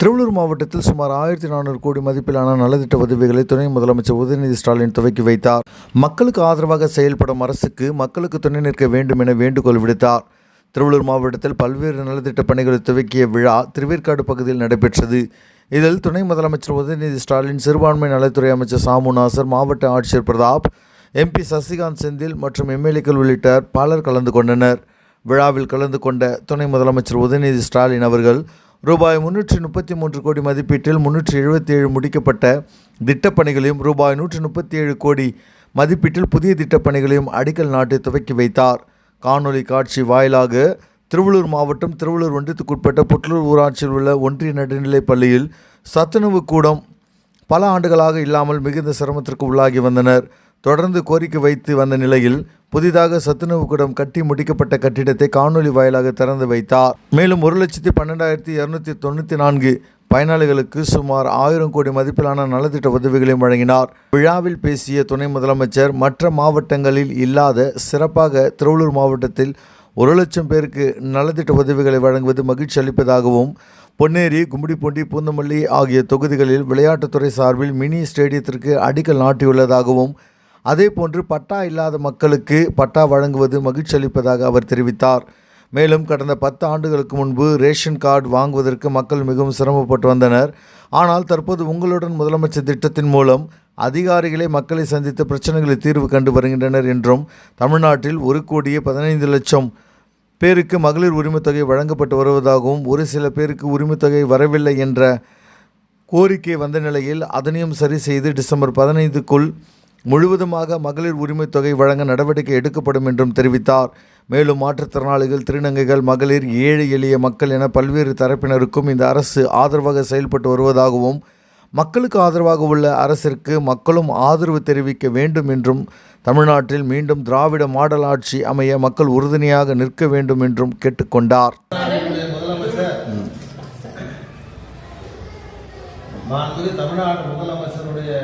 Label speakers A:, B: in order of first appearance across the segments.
A: திருவள்ளூர் மாவட்டத்தில் சுமார் ஆயிரத்தி நானூறு கோடி மதிப்பிலான நலத்திட்ட உதவிகளை துணை முதலமைச்சர் உதயநிதி ஸ்டாலின் துவக்கி வைத்தார். மக்களுக்கு ஆதரவாக செயல்படும் அரசுக்கு மக்களுக்கு துணை நிற்க வேண்டும் என வேண்டுகோள் விடுத்தார். திருவள்ளூர் மாவட்டத்தில் பல்வேறு நலத்திட்ட பணிகளை துவக்கிய விழா திருவேற்காடு பகுதியில் நடைபெற்றது. இதில் துணை முதலமைச்சர் உதயநிதி ஸ்டாலின் சிறுபான்மை நலத்துறை அமைச்சர் சாமு நாசர் மாவட்ட ஆட்சியர் பிரதாப் எம்பி சசிகாந்த் செந்தில் மற்றும் எம்எல்ஏக்கள் உள்ளிட்ட பலர் கலந்து கொண்டனர். விழாவில் கலந்து கொண்ட துணை முதலமைச்சர் உதயநிதி ஸ்டாலின் அவர்கள் ரூபாய் முன்னூற்றி முப்பத்தி மூன்று கோடி மதிப்பீட்டில் முன்னூற்றி எழுபத்தி ஏழு முடிக்கப்பட்ட திட்டப்பணிகளையும் ரூபாய் நூற்றி முப்பத்தி ஏழு கோடி மதிப்பீட்டில் புதிய திட்டப்பணிகளையும் அடிக்கல் நாட்டு துவக்கி வைத்தார். காணொலி காட்சி வாயிலாக திருவள்ளூர் மாவட்டம் திருவள்ளூர் ஒன்றியத்துக்குட்பட்ட புட்லூர் ஊராட்சியில் உள்ள ஒன்றிய நடுநிலைப் பள்ளியில் சத்துணவு கூடம் பல ஆண்டுகளாக இல்லாமல் மிகுந்த சிரமத்திற்கு உள்ளாகி வந்தனர். தொடர்ந்து கோரிக்கை வைத்து வந்த நிலையில் புதிதாக சத்துணவு கூடம் கட்டி முடிக்கப்பட்ட கட்டிடத்தை காணொலி வாயிலாக திறந்து வைத்தார். மேலும் ஒரு லட்சத்தி பன்னெண்டாயிரத்தி இரநூத்தி தொண்ணூற்றி நான்கு பயனாளிகளுக்கு சுமார் ஆயிரம் கோடி மதிப்பிலான நலத்திட்ட உதவிகளையும் வழங்கினார். விழாவில் பேசிய துணை முதலமைச்சர் மற்ற மாவட்டங்களில் இல்லாத சிறப்பாக திருவள்ளூர் மாவட்டத்தில் ஒரு லட்சம் பேருக்கு நலத்திட்ட உதவிகளை வழங்குவது மகிழ்ச்சி அளிப்பதாகவும் பொன்னேரி கும்மிடிப்பூண்டி பூந்தமல்லி ஆகிய தொகுதிகளில் விளையாட்டுத்துறை சார்பில் மினி ஸ்டேடியத்திற்கு அடிக்கல் நாட்டியுள்ளதாகவும் அதேபோன்று பட்டா இல்லாத மக்களுக்கு பட்டா வழங்குவது மகிழ்ச்சி அளிப்பதாக அவர் தெரிவித்தார். மேலும் கடந்த பத்து ஆண்டுகளுக்கு முன்பு ரேஷன் கார்டு வாங்குவதற்கு மக்கள் மிகவும் சிரமப்பட்டு வந்தனர். ஆனால் தற்போது உங்களுடன் முதலமைச்சர் திட்டத்தின் மூலம் அதிகாரிகளே மக்களை சந்தித்து பிரச்சனைகளை தீர்வு கண்டு வருகின்றனர் என்றும் தமிழ்நாட்டில் ஒரு கோடியே பதினைந்து லட்சம் பேருக்கு மகளிர் உரிமைத்தொகை வழங்கப்பட்டு வருவதாகவும் ஒரு சில பேருக்கு உரிமைத்தொகை வரவில்லை என்ற கோரிக்கை வந்த நிலையில் அதனையும் சரி செய்து டிசம்பர் பதினைந்துக்குள் முழுவதுமாக மகளிர் உரிமைத் தொகை வழங்க நடவடிக்கை எடுக்கப்படும் என்றும் தெரிவித்தார். மேலும் மாற்றுத்திறனாளிகள் திருநங்கைகள் மகளிர் ஏழை எளிய மக்கள் என பல்வேறு தரப்பினருக்கும் இந்த அரசு ஆதரவாக செயல்பட்டு வருவதாகவும் மக்களுக்கு ஆதரவாக உள்ள அரசிற்கு மக்களும் ஆதரவு தெரிவிக்க வேண்டும் என்றும் தமிழ்நாட்டில் மீண்டும் திராவிட மாடல் ஆட்சி அமைய மக்கள் உறுதுணையாக நிற்க வேண்டும் என்றும் கேட்டுக்கொண்டார்.
B: தமிழ்நாடு முதலமைச்சருடைய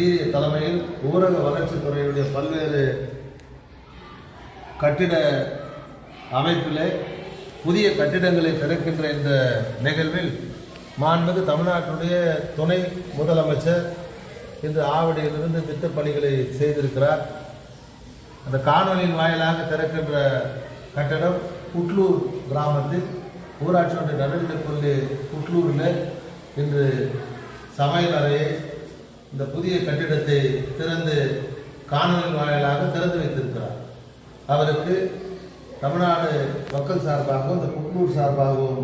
B: சீரிய தலைமையில் ஊரக வளர்ச்சித் துறையுடைய பல்வேறு கட்டிட அமைப்பிலே புதிய கட்டிடங்களை திறக்கின்ற இந்த நிகழ்வில் மாண்புமிகு தமிழ்நாட்டுடைய துணை முதலமைச்சர் இன்று ஆவடியிலிருந்து திட்டப் பணிகளை செய்திருக்கிறார். அந்த காணொலியின் வாயிலாக திறக்கின்ற கட்டடம் குட்லூர் கிராமத்தில் ஊராட்சி ஒன்றிய நடுநிலைப்பள்ளி குட்லூரில் இன்று சமையல் அறையை இந்த புதிய கட்டிடத்தை திறந்து காணொலி வாயிலாக திறந்து வைத்திருக்கிறார். அவருக்கு தமிழ்நாடு மக்கள் சார்பாகவும் இந்த புட்லூர் சார்பாகவும்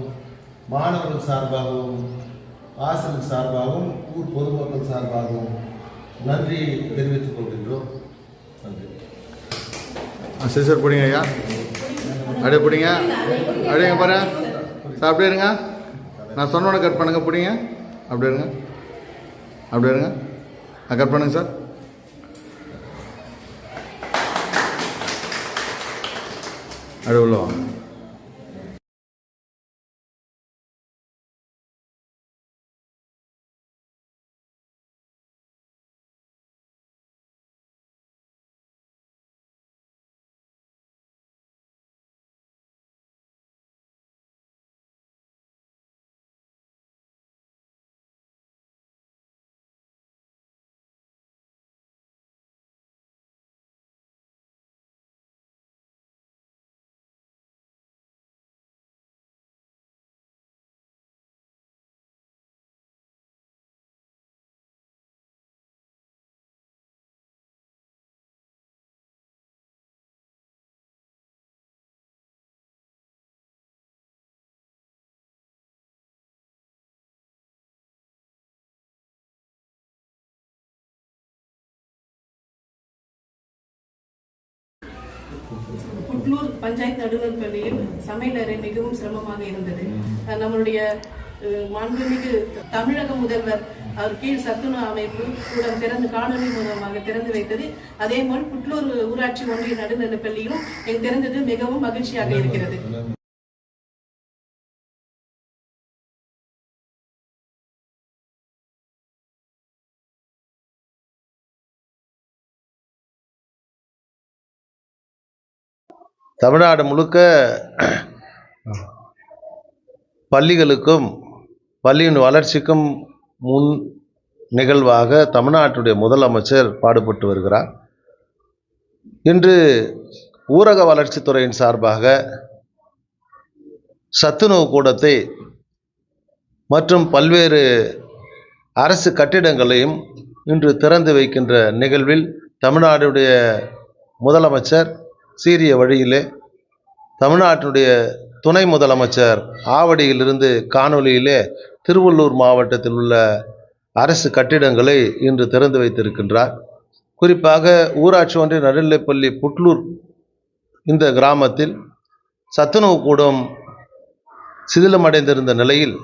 B: மாணவர்கள் சார்பாகவும் ஆசிரியர் சார்பாகவும் ஊர் பொதுமக்கள் சார்பாகவும் நன்றி தெரிவித்துக் கொள்கின்றோம். நன்றி.
A: சரி சார் பிடிங்க ஐயா. அப்படியே பிடிங்க. அப்படியே பாரு சார் அப்படியே இருங்க. நான் சொன்னோட கட் பண்ணுங்க பிடிங்க. அப்படியே இருங்க. அப்படியே இருங்க. கட் பண்ணுங்க சார். அப்படியே உள்ள வாங்க.
C: புட்லூர் பஞ்சாயத்து நடுவர் பள்ளியில் சமையலறை மிகவும் சிரமமாக இருந்தது. நம்மளுடைய மாண்புமிகு தமிழக முதல்வர் அவர் கீழ் சத்துணவு அமைப்பு கூடம் திறந்து காணொலி மூலமாக திறந்து வைத்தது. அதே போல் புட்லூர் ஊராட்சி ஒன்றிய நடுநிலைப் எனக்கு திறந்தது மிகவும் மகிழ்ச்சியாக இருக்கிறது.
B: தமிழ்நாடு முழுக்க பள்ளிகளுக்கும் பள்ளியின் வளர்ச்சிக்கும் முன் நிகழ்வாக தமிழ்நாட்டுடைய முதலமைச்சர் பாடுபட்டு வருகிறார். இன்று ஊரக வளர்ச்சித்துறையின் சார்பாக சத்துணவு கூடத்தை மற்றும் பல்வேறு அரசு கட்டிடங்களையும் இன்று திறந்து வைக்கின்ற நிகழ்வில் தமிழ்நாடுடைய முதலமைச்சர் சீரிய வழியிலே தமிழ்நாட்டினுடைய துணை முதலமைச்சர் ஆவடியிலிருந்து காணொளியிலே திருவள்ளூர் மாவட்டத்தில் உள்ள அரசு கட்டிடங்களை இன்று திறந்து வைத்திருக்கின்றார். குறிப்பாக ஊராட்சி ஒன்றிய நடுநிலைப்பள்ளி புட்லூர் இந்த கிராமத்தில் சத்துணவு கூடம் சிதிலமடைந்திருந்த நிலையில்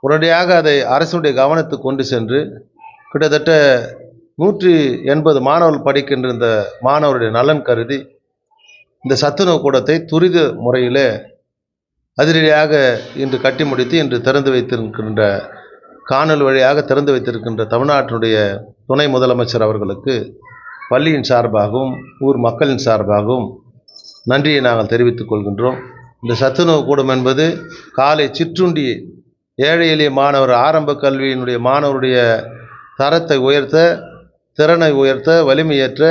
B: உடனடியாக அதை அரசுடைய கவனத்துக்கு கொண்டு சென்று கிட்டத்தட்ட நூற்றி எண்பது மாணவர்கள் படிக்கின்ற இந்த மாணவருடைய நலன் கருதி இந்த சத்துணவு கூடத்தை துரித முறையில் அதிரடியாக இன்று கட்டி முடித்து இன்று திறந்து வைத்திருக்கின்ற காணொலி வழியாக திறந்து வைத்திருக்கின்ற தமிழ்நாட்டினுடைய துணை முதலமைச்சர் அவர்களுக்கு பள்ளியின் சார்பாகவும் ஊர் மக்களின் சார்பாகவும் நன்றியை நாங்கள் தெரிவித்துக் கொள்கின்றோம். இந்த சத்துணவு கூடம் என்பது காலை சிற்றுண்டி ஏழை எளிய மாணவர் ஆரம்ப கல்வியினுடைய மாணவருடைய தரத்தை உயர்த்த திறனை உயர்த்த வலிமையேற்ற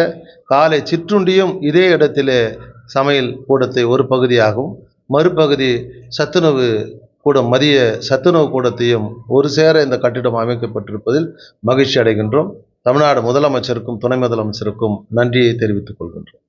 B: காலை சிற்றுண்டியும் இதே இடத்திலே சமையல் கூடத்தை ஒரு பகுதியாகவும் மறுபகுதி சத்துணவு கூடம் மதிய சத்துணவு கூடத்தையும் ஒரு சேர இந்த கட்டிடம் அமைக்கப்பட்டிருப்பதில் மகிழ்ச்சி அடைகின்றோம். தமிழ்நாடு முதலமைச்சருக்கும் துணை முதலமைச்சருக்கும் நன்றியை தெரிவித்துக் கொள்கின்றோம்.